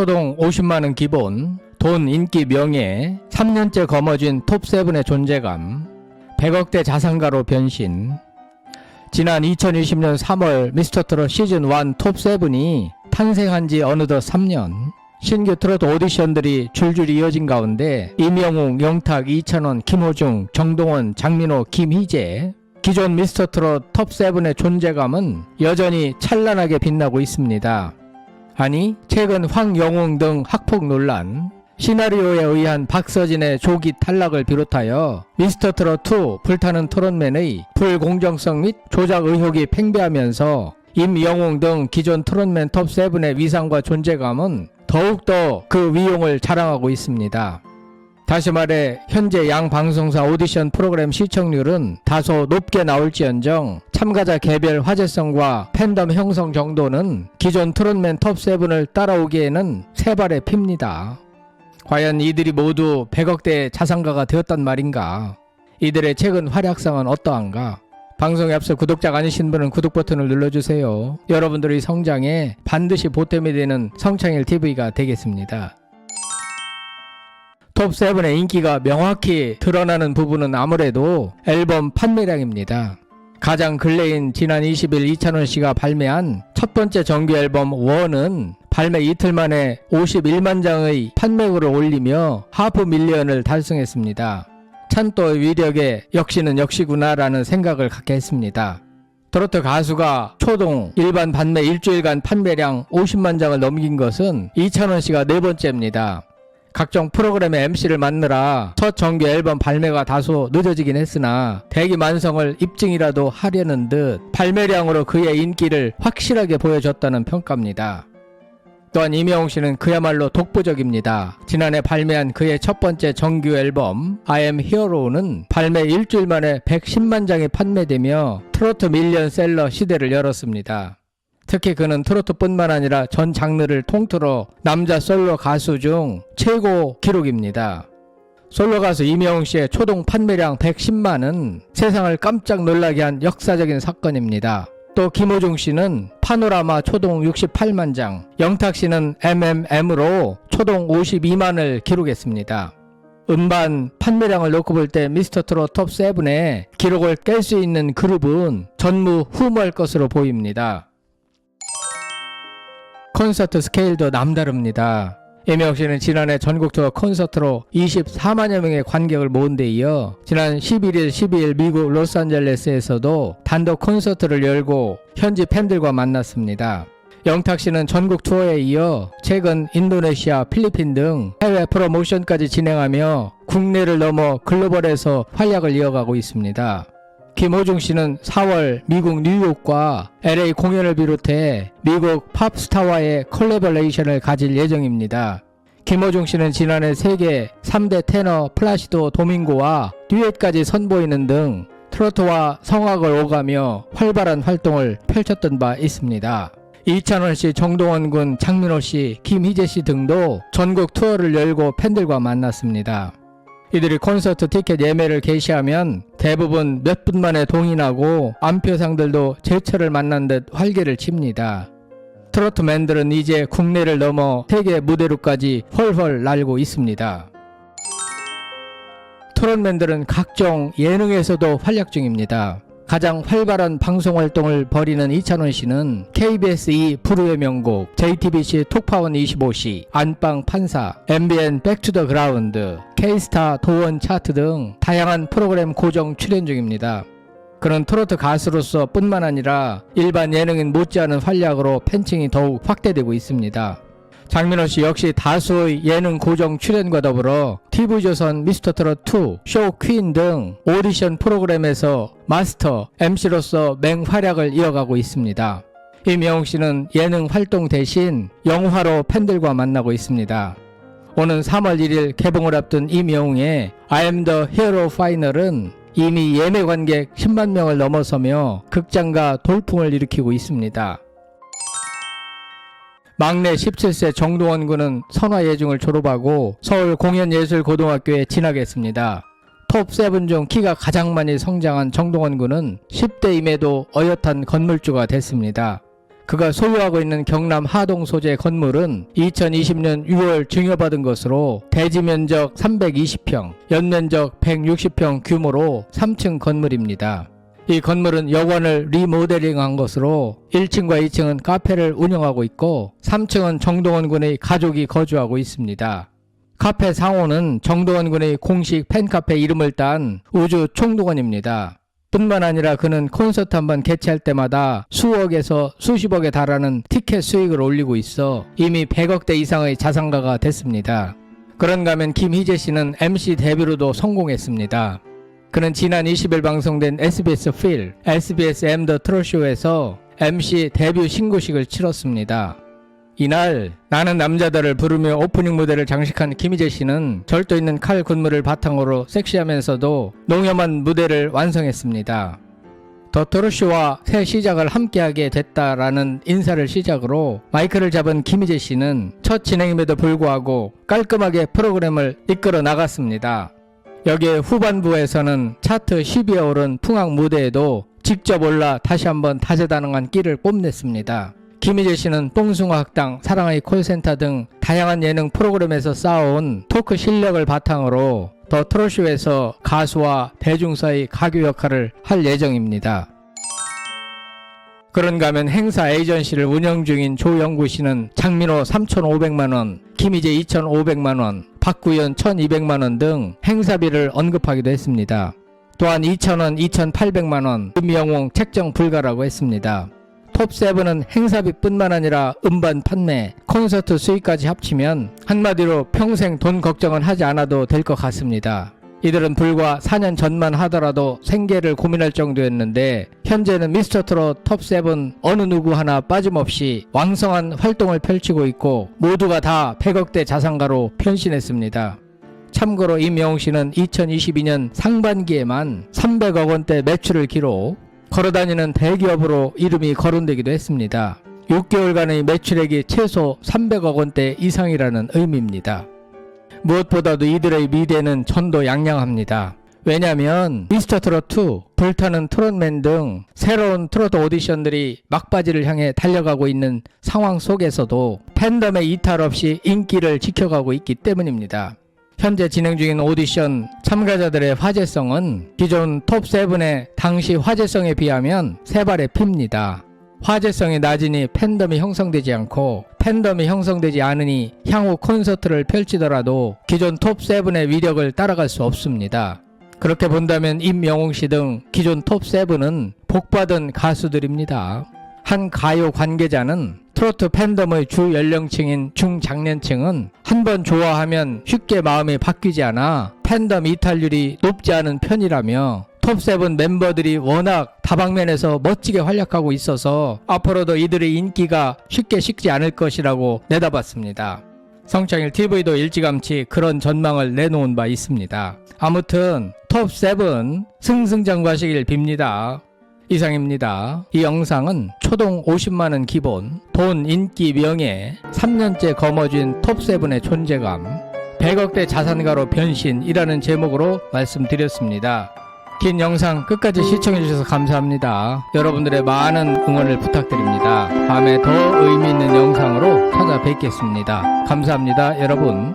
초동 50만원 기본, 돈, 인기, 명예, 3년째 거머쥔 톱7의 존재감, 100억대 자산가로 변신, 지난 2020년 3월 미스터 트롯 시즌 1 톱7이 탄생한 지 어느덧 3년, 신규 트로트 오디션들이 줄줄이 이어진 가운데 임영웅, 영탁, 이찬원, 김호중, 정동원, 장민호, 김희재. 기존 미스터 트롯 톱7의 존재감은 여전히 찬란하게 빛나고 있습니다. 아니 최근 황영웅 등 학폭 논란 시나리오에 의한 박서진의 조기 탈락을 비롯하여 미스터 트롯 2 불타는 토론맨의 불공정성 및 조작 의혹이 팽배하면서 임영웅 등 기존 트롯맨 톱7의 위상과 존재감은 더욱더 그 위용을 자랑하고 있습니다. 다시 말해 현재 양 방송사 오디션 프로그램 시청률은 다소 높게 나올지언정 참가자 개별 화제성과 팬덤 형성 정도는 기존 트롯맨 톱7을 따라오기에는 세 발의 핍니다. 과연 이들이 모두 100억대 자산가가 되었단 말인가? 이들의 최근 활약상은 어떠한가? 방송에 앞서 구독자가 아니신 분은 구독 버튼을 눌러주세요. 여러분들의 성장에 반드시 보탬이 되는 성창일 TV가 되겠습니다. 톱7의 인기가 명확히 드러나는 부분은 아무래도 앨범 판매량입니다. 가장 근래인 지난 20일 이찬원 씨가 발매한 첫 번째 정규 앨범 1은 발매 이틀 만에 51만 장의 판매고를 올리며 하프 밀리언을 달성했습니다. 찬또의 위력에 역시는 역시구나라는 생각을 갖게 했습니다. 트로트 가수가 초동 일반 판매 일주일간 판매량 50만 장을 넘긴 것은 이찬원 씨가 네 번째입니다. 각종 프로그램의 MC를 맡느라 첫 정규 앨범 발매가 다소 늦어지긴 했으나 대기 만성을 입증이라도 하려는 듯 발매량으로 그의 인기를 확실하게 보여줬다는 평가입니다. 또한 이명웅 씨는 그야말로 독보적입니다. 지난해 발매한 그의 첫 번째 정규 앨범 I Am Hero는 발매 일주일 만에 110만 장이 판매되며 트로트 밀리언셀러 시대를 열었습니다. 특히 그는 트로트뿐만 아니라 전 장르를 통틀어 남자 솔로 가수 중 최고 기록입니다. 솔로 가수 이명웅 씨의 초동 판매량 110만은 세상을 깜짝 놀라게 한 역사적인 사건입니다. 또 김호중 씨는 파노라마 초동 68만 장, 영탁 씨는 MMM으로 초동 52만을 기록했습니다. 음반 판매량을 놓고 볼 때 미스터 트롯 톱 7의 기록을 깰 수 있는 그룹은 전무 후무할 것으로 보입니다. 콘서트 스케일도 남다릅니다. 이명혁 씨는 지난해 전국 투어 콘서트로 24만여 명의 관객을 모은 데 이어 지난 11일, 12일 미국 로스앤젤레스에서도 단독 콘서트를 열고 현지 팬들과 만났습니다. 영탁 씨는 전국 투어에 이어 최근 인도네시아, 필리핀 등 해외 프로모션까지 진행하며 국내를 넘어 글로벌에서 활약을 이어가고 있습니다. 김호중 씨는 4월 미국 뉴욕과 LA 공연을 비롯해 미국 팝스타와의 콜래버레이션을 가질 예정입니다. 김호중 씨는 지난해 세계 3대 테너 플라시도 도밍고와 듀엣까지 선보이는 등 트로트와 성악을 오가며 활발한 활동을 펼쳤던 바 있습니다. 이찬원 씨, 정동원 군, 장민호 씨, 김희재 씨 등도 전국 투어를 열고 팬들과 만났습니다. 이들이 콘서트 티켓 예매를 개시하면 대부분 몇 분 만에 동인하고 안표상들도 제철을 만난 듯 활개를 칩니다. 트로트맨들은 이제 국내를 넘어 세계 무대로까지 헐헐 날고 있습니다. 트롯맨들은 각종 예능에서도 활약 중입니다. 가장 활발한 방송 활동을 벌이는 이찬원 씨는 KBS 2 불후의 명곡, JTBC 톡파원 25시, 안방 판사, MBN 백투더 그라운드, K스타 도원 차트 등 다양한 프로그램 고정 출연 중입니다. 그는 트로트 가수로서 뿐만 아니라 일반 예능인 못지않은 활약으로 팬층이 더욱 확대되고 있습니다. 장민호 씨 역시 다수의 예능 고정 출연과 더불어 TV조선 미스터 트롯 2, 쇼퀸 등 오디션 프로그램에서 마스터 MC로서 맹활약을 이어가고 있습니다. 임영웅 씨는 예능 활동 대신 영화로 팬들과 만나고 있습니다. 오는 3월 1일 개봉을 앞둔 임영웅의 I am the hero final은 이미 예매 관객 10만 명을 넘어서며 극장과 돌풍을 일으키고 있습니다. 막내 17세 정동원 군은 선화예중을 졸업하고 서울 공연예술고등학교에 진학했습니다. 톱7 중 키가 가장 많이 성장한 정동원 군은 10대임에도 어엿한 건물주가 됐습니다. 그가 소유하고 있는 경남 하동 소재 건물은 2020년 6월 증여받은 것으로 대지 면적 320평, 연면적 160평 규모로 3층 건물입니다. 이 건물은 여관을 리모델링한 것으로 1층과 2층은 카페를 운영하고 있고 3층은 정동원 군의 가족이 거주하고 있습니다. 카페 상호는 정동원 군의 공식 팬카페 이름을 딴 우주 총동원입니다. 뿐만 아니라 그는 콘서트 한 번 개최할 때마다 수억에서 수십억에 달하는 티켓 수익을 올리고 있어 이미 100억대 이상의 자산가가 됐습니다. 그런가 하면 김희재 씨는 MC 데뷔로도 성공했습니다. 그는 지난 20일 방송된 SBS 필, SBS M 더 트롯쇼에서 MC 데뷔 신고식을 치렀습니다. 이날 나는 남자들을 부르며 오프닝 무대를 장식한 김희재 씨는 절도 있는 칼 군무를 바탕으로 섹시하면서도 농염한 무대를 완성했습니다. 더 트롯쇼와 새 시작을 함께하게 됐다라는 인사를 시작으로 마이크를 잡은 김희재 씨는 첫 진행임에도 불구하고 깔끔하게 프로그램을 이끌어 나갔습니다. 여기에 후반부에서는 차트 10위에 오른 풍악 무대에도 직접 올라 다시 한번 다재다능한 끼를 뽐냈습니다. 김희재 씨는 뽕숭아 학당, 사랑의 콜센터 등 다양한 예능 프로그램에서 쌓아온 토크 실력을 바탕으로 더 트롯쇼에서 가수와 대중 사이 가교 역할을 할 예정입니다. 그런가 하면 행사 에이전시를 운영 중인 조영구 씨는 장민호 3,500만원, 김희재 2,500만원, 박구현 1,200만원 등 행사비를 언급하기도 했습니다. 또한 2,000원, 2,800만원, 임영웅 책정 불가라고 했습니다. 톱세븐은 행사비뿐만 아니라 음반 판매, 콘서트 수익까지 합치면 한마디로 평생 돈 걱정은 하지 않아도 될 것 같습니다. 이들은 불과 4년 전만 하더라도 생계를 고민할 정도였는데 현재는 미스터 트롯 톱7 어느 누구 하나 빠짐없이 왕성한 활동을 펼치고 있고 모두가 다 100억대 자산가로 변신했습니다. 참고로 임영웅 씨는 2022년 상반기에만 300억 원대 매출을 기록 걸어다니는 대기업으로 이름이 거론되기도 했습니다. 6개월간의 매출액이 최소 300억 원대 이상이라는 의미입니다. 무엇보다도 이들의 미래는 전도 양양합니다. 왜냐하면 미스터 트롯 2, 불타는 트롯맨 등 새로운 트로트 오디션들이 막바지를 향해 달려가고 있는 상황 속에서도 팬덤의 이탈 없이 인기를 지켜가고 있기 때문입니다. 현재 진행 중인 오디션 참가자들의 화제성은 기존 톱7의 당시 화제성에 비하면 세 발의 핍니다. 화제성이 낮으니 팬덤이 형성되지 않고 팬덤이 형성되지 않으니 향후 콘서트를 펼치더라도 기존 톱7의 위력을 따라갈 수 없습니다. 그렇게 본다면 임영웅 씨 등 기존 톱7은 복받은 가수들입니다. 한 가요 관계자는 트로트 팬덤의 주 연령층인 중장년층은 한 번 좋아하면 쉽게 마음이 바뀌지 않아 팬덤 이탈률이 높지 않은 편이라며 톱7 멤버들이 워낙 다방면에서 멋지게 활약하고 있어서 앞으로도 이들의 인기가 쉽게 식지 않을 것이라고 내다봤습니다. 성창일 TV도 일찌감치 그런 전망을 내놓은 바 있습니다. 아무튼 톱7 승승장구하시길 빕니다. 이상입니다. 이 영상은 초동 50만원 기본, 돈, 인기, 명예, 3년째 거머쥔 톱7의 존재감, 100억대 자산가로 변신이라는 제목으로 말씀드렸습니다. 긴 영상 끝까지 시청해주셔서 감사합니다. 여러분들의 많은 응원을 부탁드립니다. 다음에 더 의미 있는 영상으로 찾아뵙겠습니다. 감사합니다, 여러분.